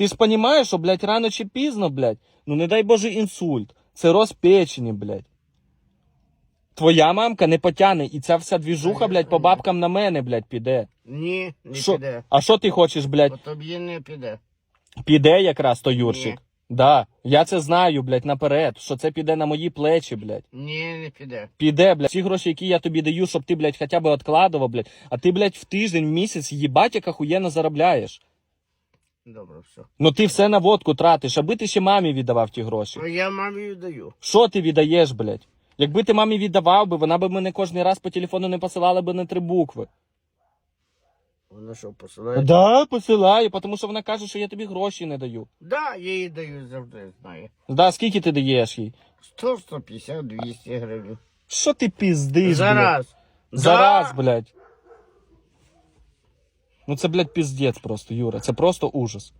Ти ж розумієш, що, блядь, рано чи пізно, блядь, ну не дай Боже інсульт. Це роз печені, блядь. Твоя мамка не потягне, і ця вся двіжуха, блядь, по бабкам на мене, блядь, піде. Ні, не Що? піде. А що ти хочеш, блядь? Тобі не піде. Піде якраз то Юрчик. Ні. Да, я це знаю, блядь, наперед, що це піде на мої плечі, блядь. Ні, не піде. Піде, блядь. Ті гроші, які я тобі даю, щоб ти, блядь, хоча б відкладував, блядь. А ти, блядь, в тиждень, в місяць, їбать, як ахуєнно заробляєш. Добре, все. Ну ти все на водку тратиш, аби ти ще мамі віддавав ті гроші. То я мамі віддаю. Що ти віддаєш, блядь? Якби ти мамі віддавав би, вона би мене кожен раз по телефону не посилала би на три букви. Вона що, посилає? Да, посилаю, тому що вона каже, що я тобі гроші не даю. Да, я їй даю завжди, знаю. Да, скільки ти даєш їй? 100, 150, 200 гривень. Що ти блядь? Зараз. Зараз, блядь. Ну це, блядь, піздець просто, Юра. Це просто ужас.